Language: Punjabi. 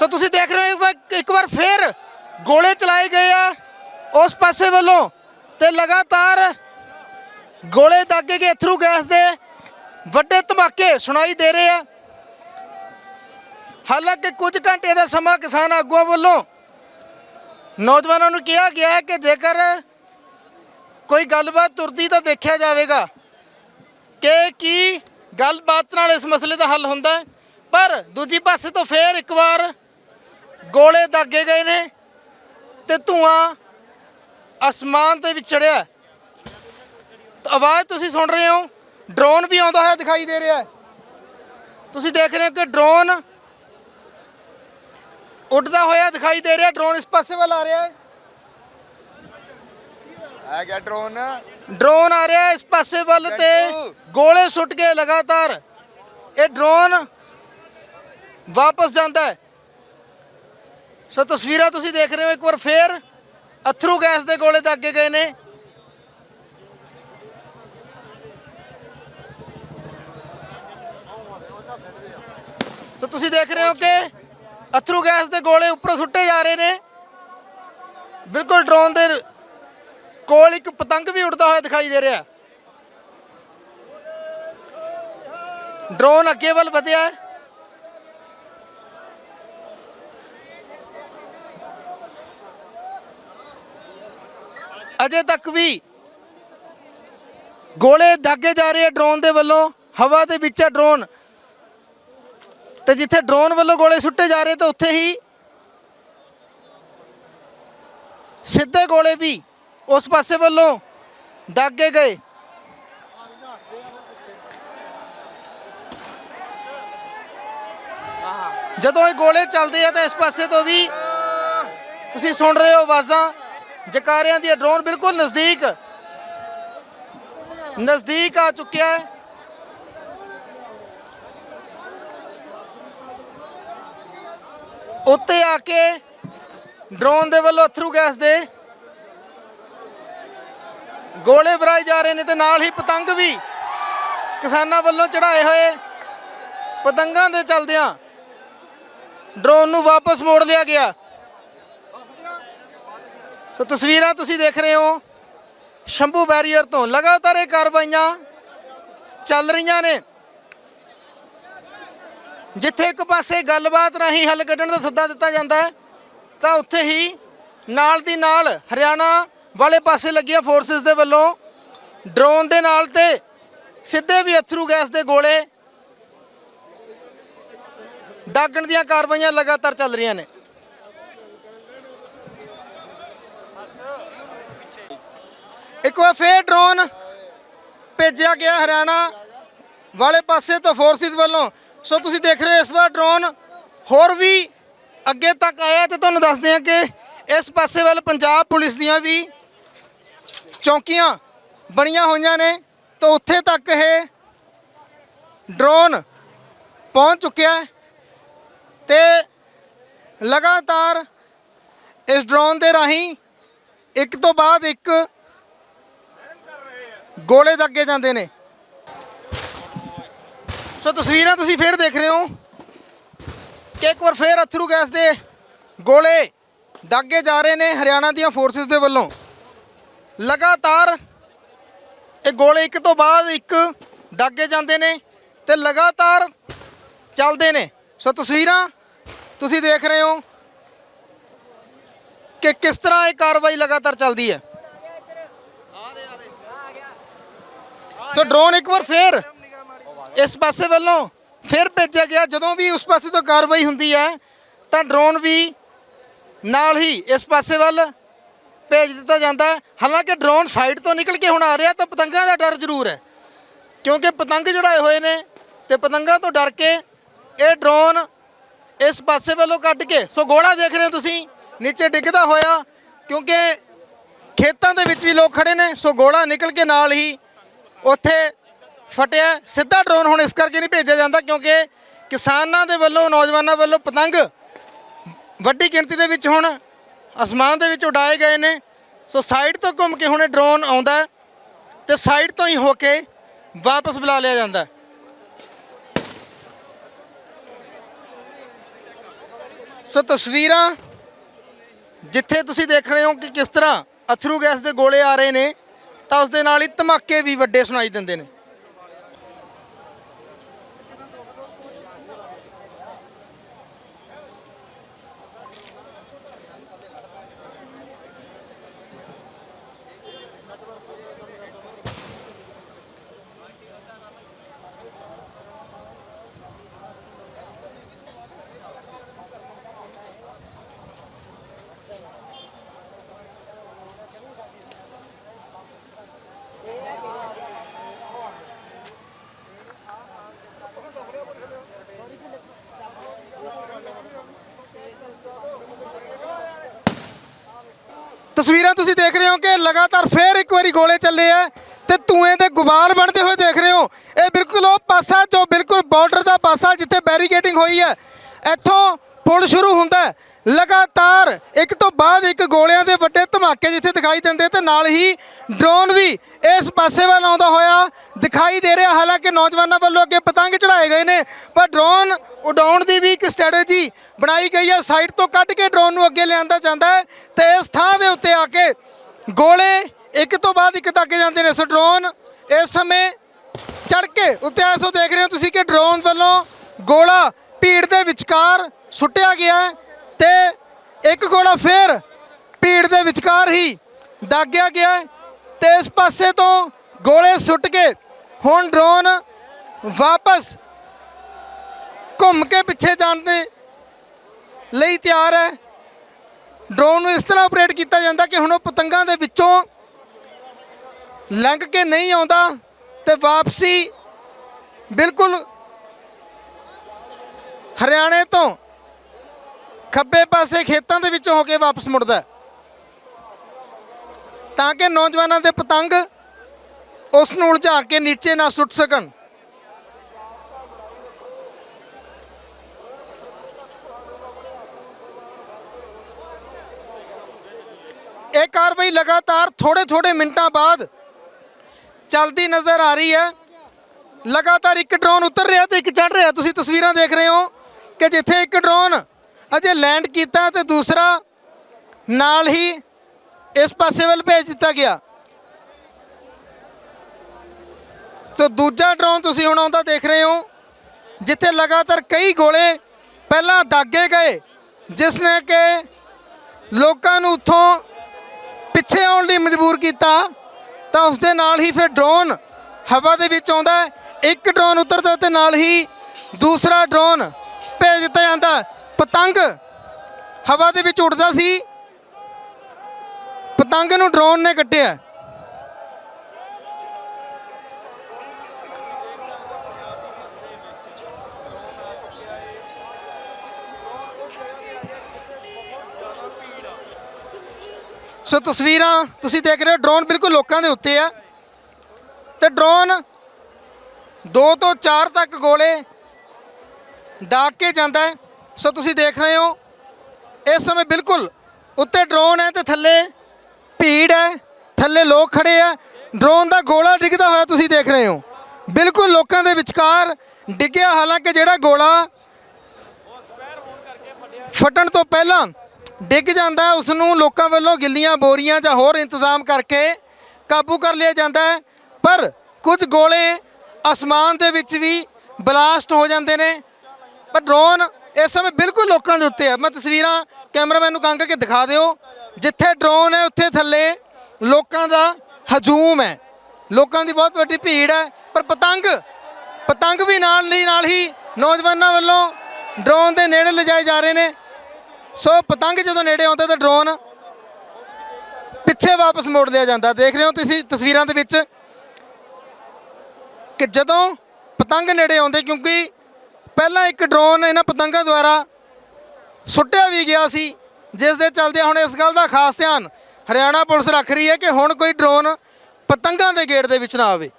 ਸੋ ਤੁਸੀਂ ਦੇਖ ਰਹੇ ਹੋ, ਇੱਕ ਵਾਰ- ਇੱਕ ਫੇਰ ਗੋਲੇ ਚਲਾਏ ਗਏ ਆ ਉਸ ਪਾਸੇ ਵੱਲੋਂ ਤੇ ਲਗਾਤਾਰ ਗੋਲੇ ਦਾਗੇ ਗਏ ਥਰੂ ਗੈਸ ਦੇ ਵੱਡੇ ਧਮਾਕੇ ਸੁਣਾਈ ਦੇ ਰਹੇ ਆ। ਹਾਲਾਂਕਿ ਕੁਝ ਘੰਟੇ ਦਾ ਸਮਾਂ ਕਿਸਾਨ ਆਗੂਆਂ ਵੱਲੋਂ ਨੌਜਵਾਨਾਂ ਨੂੰ ਕਿਹਾ ਗਿਆ ਹੈ ਕਿ ਜੇਕਰ ਕੋਈ ਗੱਲਬਾਤ ਤੁਰਦੀ ਤਾਂ ਦੇਖਿਆ ਜਾਵੇਗਾ ਕਿ ਕੀ ਗੱਲਬਾਤ ਨਾਲ ਇਸ ਮਸਲੇ ਦਾ ਹੱਲ ਹੁੰਦਾ ਪਰ ਦੂਜੀ ਪਾਸੇ ਤੋਂ ਫੇਰ ਇੱਕ ਵਾਰ ਗੋਲੇ ਦਾਗੇ ਗਏ ਨੇ ਤੇ ਧੂਆਂ ਅਸਮਾਨ ਤੇ ਵਿਚੜਿਆ ਹੈ। ਤਾਂ ਆਵਾਜ਼ ਤੁਸੀਂ ਸੁਣ ਰਹੇ ਹੋ? ਡਰੋਨ ਵੀ ਆਉਂਦਾ ਹੋਇਆ ਦਿਖਾਈ ਦੇ ਰਿਹਾ ਤੁਸੀਂ ਦੇਖ ਰਹੇ ਹੋ ਕਿ ਡਰੋਨ ਉੱਡਦਾ ਹੋਇਆ ਦਿਖਾਈ ਦੇ ਰਿਹਾ ਡਰੋਨ ਇਸ ਪਾਸੇ ਵੱਲ ਆ ਰਿਹਾ ਹੈ। ਆ ਗਿਆ ਡਰੋਨ। ਡਰੋਨ ਆ ਰਿਹਾ ਇਸ ਪਾਸੇ ਵੱਲ ਤੇ ਗੋਲੇ ਸੁੱਟ ਕੇ ਲਗਾਤਾਰ ਇਹ ਡਰੋਨ ਵਾਪਸ ਜਾਂਦਾ ਹੈ। ਸੋ ਤਸਵੀਰਾਂ ਤੁਸੀਂ ਦੇਖ ਰਹੇ ਹੋ, ਇੱਕ ਵਾਰ ਫੇਰ ਅਥਰੂ ਗੈਸ ਦੇ ਗੋਲੇ ਦਾਗੇ ਗਏ ਨੇ। ਸੋ ਤੁਸੀਂ ਦੇਖ ਰਹੇ ਹੋ ਕਿ ਅਥਰੂ ਗੈਸ ਦੇ ਗੋਲੇ ਉੱਪਰ ਸੁੱਟੇ ਜਾ ਰਹੇ ਨੇ। ਬਿਲਕੁਲ ਡਰੋਨ ਦੇ ਕੋਲ ਇੱਕ ਪਤੰਗ ਵੀ ਉੱਡਦਾ ਹੋਇਆ ਦਿਖਾਈ ਦੇ ਰਿਹਾ। ਡਰੋਨ ਅੱਗੇ ਵੱਲ ਵਧਿਆ। ਹੈ ਅਜੇ ਤੱਕ ਵੀ ਗੋਲੇ ਦਾਗੇ ਜਾ ਰਹੇ ਆ ਡਰੋਨ ਦੇ ਵੱਲੋਂ, ਹਵਾ ਦੇ ਵਿੱਚ ਹੈ ਡਰੋਨ। ਤੇ ਜਿੱਥੇ ਡਰੋਨ ਵੱਲੋਂ ਗੋਲੇ ਸੁੱਟੇ ਜਾ ਰਹੇ, ਤਾਂ ਉੱਥੇ ਹੀ ਸਿੱਧੇ ਗੋਲੇ ਵੀ ਉਸ ਪਾਸੇ ਵੱਲੋਂ ਦਾਗੇ ਗਏ। ਜਦੋਂ ਇਹ ਗੋਲੇ ਚੱਲਦੇ ਆ, ਤਾਂ ਇਸ ਪਾਸੇ ਤੋਂ ਵੀ ਤੁਸੀਂ ਸੁਣ ਰਹੇ ਹੋ ਆਵਾਜ਼ਾਂ। ਜਕਾਰਿਆਂ ਦੀ ਡਰੋਨ ਬਿਲਕੁਲ ਨਜ਼ਦੀਕ। ਨਜ਼ਦੀਕ ਆ ਚੁੱਕਿਆ ਹੈ। ਉੱਤੇ ਆ ਕੇ ਡਰੋਨ ਦੇ ਵੱਲੋਂ ਅਥਰੂ ਗੈਸ ਦੇ ਗੋਲੇ ਬਰਾਏ ਜਾ ਰਹੇ ਨੇ ਤੇ ਨਾਲ ਹੀ ਪਤੰਗ ਵੀ ਕਿਸਾਨਾਂ ਵੱਲੋਂ ਚੜਾਏ ਹੋਏ ਪਤੰਗਾਂ ਦੇ ਚਲਦਿਆਂ ਡਰੋਨ ਨੂੰ ਵਾਪਸ ਮੋੜ ਲਿਆ ਗਿਆ। ਤਾਂ ਤਸਵੀਰਾਂ ਤੁਸੀਂ ਦੇਖ ਰਹੇ ਹੋ। ਸ਼ੰਭੂ ਬੈਰੀਅਰ ਤੋਂ ਲਗਾਤਾਰ ਇਹ ਕਾਰਵਾਈਆਂ ਚੱਲ ਰਹੀਆਂ ਨੇ। ਜਿੱਥੇ ਇੱਕ ਪਾਸੇ ਗੱਲਬਾਤ ਰਾਹੀਂ ਹੱਲ ਕੱਢਣ ਦਾ ਸੱਦਾ ਦਿੱਤਾ ਜਾਂਦਾ ਹੈ, ਤਾਂ ਉੱਥੇ ਹੀ ਨਾਲ ਦੀ ਨਾਲ ਹਰਿਆਣਾ ਵਾਲੇ ਪਾਸੇ ਲੱਗੀਆਂ ਫੋਰਸਿਸ ਦੇ ਵੱਲੋਂ ਡਰੋਨ ਦੇ ਨਾਲ ਤੇ ਸਿੱਧੇ ਵੀ ਅਥਰੂ ਗੈਸ ਦੇ ਗੋਲੇ ਦਾਗਣ ਦੀਆਂ ਕਾਰਵਾਈਆਂ ਲਗਾਤਾਰ ਚੱਲ ਰਹੀਆਂ ਨੇ। ਇੱਕ ਵਾਰ ਫੇਰ ਡਰੋਨ ਭੇਜਿਆ ਗਿਆ ਹਰਿਆਣਾ ਵਾਲੇ ਪਾਸੇ ਤੋਂ ਫੋਰਸਿਸ ਵੱਲੋਂ। ਸੋ ਤੁਸੀਂ ਦੇਖ ਰਹੇ ਹੋ ਇਸ ਵਾਰ ਡਰੋਨ ਹੋਰ ਵੀ ਅੱਗੇ ਤੱਕ ਆਇਆ ਤੇ ਤੁਹਾਨੂੰ ਦੱਸਦੇ ਹਾਂ ਕਿ ਇਸ ਪਾਸੇ ਵੱਲ ਪੰਜਾਬ ਪੁਲਿਸ ਦੀਆਂ ਵੀ ਚੌਕੀਆਂ ਬਣੀਆਂ ਹੋਈਆਂ ਨੇ। ਤਾਂ ਉੱਥੇ ਤੱਕ ਇਹ ਡਰੋਨ ਪਹੁੰਚ ਚੁੱਕਿਆ ਹੈ ਤੇ ਲਗਾਤਾਰ ਇਸ ਡਰੋਨ ਦੇ ਰਾਹੀਂ ਇੱਕ ਤੋਂ ਬਾਅਦ ਇੱਕ ਗੋਲੇ ਦਾਗੇ ਜਾਂਦੇ ਨੇ। ਸੋ ਤਸਵੀਰਾਂ ਤੁਸੀਂ ਫੇਰ ਦੇਖ ਰਹੇ ਹੋ ਕਿ ਇੱਕ ਵਾਰ ਫੇਰ ਅਥਰੂ ਗੈਸ ਦੇ ਗੋਲੇ ਦਾਗੇ ਜਾ ਰਹੇ ਨੇ ਹਰਿਆਣਾ ਦੀਆਂ ਫੋਰਸਿਸ ਦੇ ਵੱਲੋਂ। ਲਗਾਤਾਰ ਇਹ ਗੋਲੇ ਇੱਕ ਤੋਂ ਬਾਅਦ ਇੱਕ ਦਾਗੇ ਜਾਂਦੇ ਨੇ ਤੇ ਲਗਾਤਾਰ ਚੱਲਦੇ ਨੇ। ਸੋ ਤਸਵੀਰਾਂ ਤੁਸੀਂ ਦੇਖ ਰਹੇ ਹੋ ਕਿ ਕਿਸ ਤਰ੍ਹਾਂ ਇਹ ਕਾਰਵਾਈ ਲਗਾਤਾਰ ਚੱਲਦੀ ਹੈ। ਸੋ ਡਰੋਨ ਇੱਕ ਵਾਰ ਫੇਰ ਇਸ ਪਾਸੇ ਵੱਲੋਂ ਫਿਰ ਭੇਜਿਆ ਗਿਆ। ਜਦੋਂ ਵੀ ਉਸ ਪਾਸੇ ਤੋਂ ਕਾਰਵਾਈ ਹੁੰਦੀ ਹੈ, ਤਾਂ ਡਰੋਨ ਵੀ ਨਾਲ ਹੀ ਇਸ ਪਾਸੇ ਵੱਲ ਭੇਜ ਦਿੱਤਾ ਜਾਂਦਾ ਹੈ। ਹਾਲਾਂਕਿ ਡਰੋਨ ਸਾਈਡ ਤੋਂ ਨਿਕਲ ਕੇ ਹੁਣ ਆ ਰਿਹਾ ਤਾਂ ਪਤੰਗਾਂ ਦਾ ਡਰ ਜ਼ਰੂਰ ਹੈ, ਕਿਉਂਕਿ ਪਤੰਗ ਜੜਾਏ ਹੋਏ ਨੇ ਤੇ ਪਤੰਗਾਂ ਤੋਂ ਡਰ ਕੇ ਇਹ ਡਰੋਨ ਇਸ ਪਾਸੇ ਵੱਲੋਂ ਕੱਢ ਕੇ, ਸੋ ਗੋਲਾ ਦੇਖ ਰਹੇ ਹੋ ਤੁਸੀਂ, ਨੀਚੇ ਡਿੱਗਦਾ ਹੋਇਆ, ਕਿਉਂਕਿ ਖੇਤਾਂ ਦੇ ਵਿੱਚ ਵੀ ਲੋਕ ਖੜੇ ਨੇ, ਸੋ ਗੋਲਾ ਨਿਕਲ ਕੇ ਨਾਲ ਹੀ ਉੱਥੇ ਫਟਿਆ, ਸਿੱਧਾ ਡਰੋਨ ਹੁਣ ਇਸ ਕਰਕੇ ਨਹੀਂ ਭੇਜਿਆ ਜਾਂਦਾ ਕਿਉਂਕਿ ਕਿਸਾਨਾਂ ਦੇ ਵੱਲੋਂ, ਨੌਜਵਾਨਾਂ ਵੱਲੋਂ ਪਤੰਗ ਵੱਡੀ ਗਿਣਤੀ ਦੇ ਵਿੱਚ ਹੁਣ ਅਸਮਾਨ ਦੇ ਵਿੱਚ ਉਡਾਏ ਗਏ ਨੇ। ਸੋ ਸਾਈਡ ਤੋਂ ਘੁੰਮ ਕੇ ਹੁਣ ਇਹ ਡਰੋਨ ਆਉਂਦਾ ਹੈ ਤੇ ਸਾਈਡ ਤੋਂ ਹੀ ਹੋ ਕੇ ਵਾਪਸ ਬੁਲਾ ਲਿਆ ਜਾਂਦਾ ਸੋ ਤਸਵੀਰਾਂ ਜਿੱਥੇ ਤੁਸੀਂ ਦੇਖ ਰਹੇ ਹੋ ਕਿ ਕਿਸ ਤਰ੍ਹਾਂ ਅਥਰੂ ਗੈਸ ਦੇ ਗੋਲੇ ਆ ਰਹੇ ਨੇ ਤਾਂ ਉਸ ਦੇ ਨਾਲ ਹੀ ਧਮਾਕੇ ਵੀ ਵੱਡੇ ਸੁਣਾਈ ਦਿੰਦੇ ਨੇ। ਤਸਵੀਰਾਂ ਤੁਸੀਂ ਦੇਖ ਰਹੇ ਹੋ ਕਿ ਲਗਾਤਾਰ ਫੇਰ ਇੱਕ ਵਾਰੀ ਗੋਲੇ ਚੱਲੇ ਆ ਤੇ ਧੂਏ ਦੇ ਗੁਬਾਰ ਬਣਦੇ ਹੋਏ ਦੇਖ ਰਹੇ ਹੋ। ਇਹ ਬਿਲਕੁਲ ਉਹ ਪਾਸਾ ਜੋ ਬਿਲਕੁਲ ਬਾਰਡਰ ਦਾ ਪਾਸਾ ਜਿੱਥੇ ਬੈਰੀਕੇਡਿੰਗ ਹੋਈ ਹੈ, ਇੱਥੋਂ ਪੁਲ ਸ਼ੁਰੂ ਹੁੰਦਾ ਹੈ। ਲਗਾਤਾਰ ਇੱਕ ਤੋਂ ਬਾਅਦ ਇੱਕ ਗੋਲਿਆਂ ਦੇ ਵੱਡੇ ਧਮਾਕੇ ਜਿੱਥੇ ਦਿਖਾਈ ਦਿੰਦੇ ਤੇ ਨਾਲ ਹੀ ਡਰੋਨ ਵੀ ਇਸ ਪਾਸੇ ਵੱਲ ਆਉਂਦਾ ਹੋਇਆ ਦਿਖਾਈ ਦੇ ਰਿਹਾ। ਹਾਲਾਂਕਿ ਨੌਜਵਾਨਾਂ ਵੱਲੋਂ ਅੱਗੇ ਪਤੰਗ ਚੜਾਏ ਗਏ ਨੇ, ਪਰ ਡਰੋਨ ਉਡਾਉਣ ਦੀ ਵੀ ਇੱਕ ਸਟ੍ਰੈਟਜੀ ਬਣਾਈ ਗਈ ਹੈ ਸਾਈਡ ਤੋਂ ਕੱਢ ਕੇ ਡਰੋਨ ਨੂੰ ਅੱਗੇ ਲਿਆਂਦਾ ਜਾਂਦਾ ਹੈ ਤੇ ਇਸ ਥਾਂ ਦੇ ਉੱਤੇ ਆ ਕੇ ਗੋਲੇ ਇੱਕ ਤੋਂ ਬਾਅਦ ਇੱਕ ਤੱਕ ਜਾਂਦੇ ਨੇ। ਸੋ ਡਰੋਨ ਇਸ ਸਮੇਂ ਚੜ ਕੇ ਉੱਤੇ ਐਸੋ ਦੇਖ ਰਹੇ ਹੋ ਤੁਸੀਂ ਕਿ ਡਰੋਨ ਵੱਲੋਂ ਗੋਲਾ ਭੀੜ ਦੇ ਵਿਚਕਾਰ ਸੁੱਟਿਆ ਗਿਆ ਹੈ ਤੇ ਇੱਕ ਗੋਲਾ ਫੇਰ ਭੀੜ ਦੇ ਵਿਚਕਾਰ ਹੀ ਦਾਗਿਆ ਗਿਆ ਤੇ ਇਸ ਪਾਸੇ ਤੋਂ ਗੋਲੇ ਸੁੱਟ ਕੇ ਹੁਣ ਡਰੋਨ ਵਾਪਸ ਘੁੰਮ ਕੇ ਪਿੱਛੇ ਜਾਣ ਦੇ ਲਈ ਤਿਆਰ ਹੈ। ਡਰੋਨ ਨੂੰ ਇਸ ਤਰ੍ਹਾਂ ਆਪਰੇਟ ਕੀਤਾ ਜਾਂਦਾ ਕਿ ਹੁਣ ਉਹ ਪਤੰਗਾਂ ਦੇ ਵਿੱਚੋਂ ਲੰਘ ਕੇ ਨਹੀਂ ਆਉਂਦਾ ਤੇ ਵਾਪਸੀ ਬਿਲਕੁਲ ਹਰਿਆਣੇ ਤੋਂ ਖੱਬੇ ਪਾਸੇ ਖੇਤਾਂ ਦੇ ਵਿੱਚੋਂ ਹੋ ਕੇ ਵਾਪਸ ਮੁੜਦਾ ਤਾਂ ਕਿ ਨੌਜਵਾਨਾਂ ਦੇ ਪਤੰਗ ਉਸ ਨੂੰ ਉਲਝਾ ਕੇ ਨੀਚੇ ਨਾ ਸੁੱਟ ਸਕਣ। ਇਹ ਕਾਰਵਾਈ ਲਗਾਤਾਰ ਥੋੜੇ ਥੋੜੇ ਮਿੰਟਾਂ ਬਾਅਦ ਚੱਲਦੀ ਨਜ਼ਰ ਆ ਰਹੀ ਹੈ। ਲਗਾਤਾਰ ਇੱਕ ਡਰੋਨ ਉਤਰ ਰਿਹਾ ਤੇ ਇੱਕ ਚੜ ਰਿਹਾ। ਤੁਸੀਂ ਤਸਵੀਰਾਂ ਦੇਖ ਰਹੇ ਹੋ ਕਿ ਜਿੱਥੇ ਇੱਕ ਡਰੋਨ ਅਜੇ ਲੈਂਡ ਕੀਤਾ ਤੇ ਦੂਸਰਾ ਨਾਲ ਹੀ ਇਸ ਪਾਸੇ ਵੱਲ ਭੇਜ ਦਿੱਤਾ ਗਿਆ। ਸੋ ਦੂਜਾ ਡਰੋਨ ਤੁਸੀਂ ਹੁਣ ਆਉਂਦਾ ਦੇਖ ਰਹੇ ਹੋ, ਜਿੱਥੇ ਲਗਾਤਾਰ ਕਈ ਗੋਲੇ ਪਹਿਲਾਂ ਦਾਗੇ ਗਏ, ਜਿਸ ਨੇ ਕਿ ਲੋਕਾਂ ਨੂੰ ਉੱਥੋਂ ਪਿੱਛੇ ਆਉਣ ਲਈ ਮਜਬੂਰ ਕੀਤਾ। ਤਾਂ ਉਸ ਦੇ ਨਾਲ ਹੀ ਫਿਰ ਡਰੋਨ ਹਵਾ ਦੇ ਵਿੱਚ ਆਉਂਦਾ ਇੱਕ ਡਰੋਨ ਉਤਰਦਾ ਤੇ ਨਾਲ ਹੀ ਦੂਸਰਾ ਡਰੋਨ ਭੇਜ ਦਿੱਤਾ ਜਾਂਦਾ। ਪਤੰਗ ਹਵਾ ਦੇ ਵਿੱਚ ਉੱਡਦਾ ਸੀ। ਪਤੰਗ ਨੂੰ ਡਰੋਨ ਨੇ ਕੱਟਿਆ। ਸੋ ਤਸਵੀਰਾਂ ਤੁਸੀਂ ਦੇਖ ਰਹੇ ਹੋ, ਡਰੋਨ ਬਿਲਕੁਲ ਲੋਕਾਂ ਦੇ ਉੱਤੇ ਆ। ਤੇ ਡਰੋਨ 2 ਤੋਂ 4 ਤੱਕ ਗੋਲੇ ਦਾਗ ਕੇ ਜਾਂਦਾ ਹੈ। ਸੋ ਤੁਸੀਂ ਦੇਖ ਰਹੇ ਹੋ, ਇਸ ਸਮੇਂ ਬਿਲਕੁਲ ਉੱਤੇ ਡਰੋਨ ਹੈ ਤੇ ਥੱਲੇ ਭੀੜ ਹੈ ਥੱਲੇ ਲੋਕ ਖੜੇ ਆ ਡਰੋਨ ਦਾ ਗੋਲਾ ਡਿੱਗਦਾ ਹੋਇਆ ਤੁਸੀਂ ਦੇਖ ਰਹੇ ਹੋ। ਬਿਲਕੁਲ ਲੋਕਾਂ ਦੇ ਵਿਚਕਾਰ ਡਿੱਗਿਆ ਹਾਲਾਂਕਿ ਜਿਹੜਾ ਗੋਲਾ ਫਟਣ ਤੋਂ ਪਹਿਲਾਂ ਡਿੱਗ ਜਾਂਦਾ ਹੈ, ਉਸ ਨੂੰ ਲੋਕਾਂ ਵੱਲੋਂ ਗਿੱਲੀਆਂ ਬੋਰੀਆਂ ਜਾਂ ਹੋਰ ਇੰਤਜ਼ਾਮ ਕਰਕੇ ਕਾਬੂ ਕਰ ਲਿਆ ਜਾਂਦਾ ਹੈ। ਪਰ ਕੁਝ ਗੋਲੇ ਅਸਮਾਨ ਦੇ ਵਿੱਚ ਵੀ ਬਲਾਸਟ ਹੋ ਜਾਂਦੇ ਨੇ। ਪਰ ਡਰੋਨ ਇਸ ਸਮੇਂ ਬਿਲਕੁਲ ਲੋਕਾਂ ਦੇ ਉੱਤੇ ਹੈ। ਮੈਂ ਤਸਵੀਰਾਂ ਕੈਮਰਾਮੈਨ ਨੂੰ ਕਹਾਂਗਾ ਕਿ ਦਿਖਾ ਦਿਓ। ਜਿੱਥੇ ਡਰੋਨ ਹੈ, ਉੱਥੇ ਥੱਲੇ ਲੋਕਾਂ ਦਾ ਹਜੂਮ ਹੈ। ਲੋਕਾਂ ਦੀ ਬਹੁਤ ਵੱਡੀ ਭੀੜ ਹੈ, ਪਰ ਪਤੰਗ ਪਤੰਗ ਵੀ ਨਾਲ ਨਹੀਂ ਨਾਲ ਹੀ ਨੌਜਵਾਨਾਂ ਵੱਲੋਂ ਡਰੋਨ ਦੇ ਨੇੜੇ ਲਿਜਾਏ ਜਾ ਰਹੇ ਨੇ। ਸੋ ਪਤੰਗ ਜਦੋਂ ਨੇੜੇ ਆਉਂਦਾ ਤਾਂ ਡਰੋਨ ਪਿੱਛੇ ਵਾਪਸ ਮੋੜ ਲਿਆ ਜਾਂਦਾ। ਦੇਖ ਰਹੇ ਹੋ ਤੁਸੀਂ ਤਸਵੀਰਾਂ ਦੇ ਵਿੱਚ ਕਿ ਜਦੋਂ ਪਤੰਗ ਨੇੜੇ ਆਉਂਦੇ, ਕਿਉਂਕਿ ਪਹਿਲਾਂ ਇੱਕ ਡਰੋਨ ਇਹਨਾਂ ਪਤੰਗਾਂ ਦੁਆਰਾ ਸੁੱਟਿਆ ਵੀ ਗਿਆ ਸੀ ਜਿਸ ਦੇ ਚੱਲਦੇ ਹੁਣ ਇਸ ਗੱਲ ਦਾ ਖਾਸ ਧਿਆਨ ਹਰਿਆਣਾ ਪੁਲਿਸ ਰੱਖ ਰਹੀ ਹੈ ਕਿ ਹੁਣ ਕੋਈ ਡਰੋਨ ਪਤੰਗਾਂ ਦੇ ਗੇੜ ਦੇ ਵਿੱਚ ਨਾ ਆਵੇ।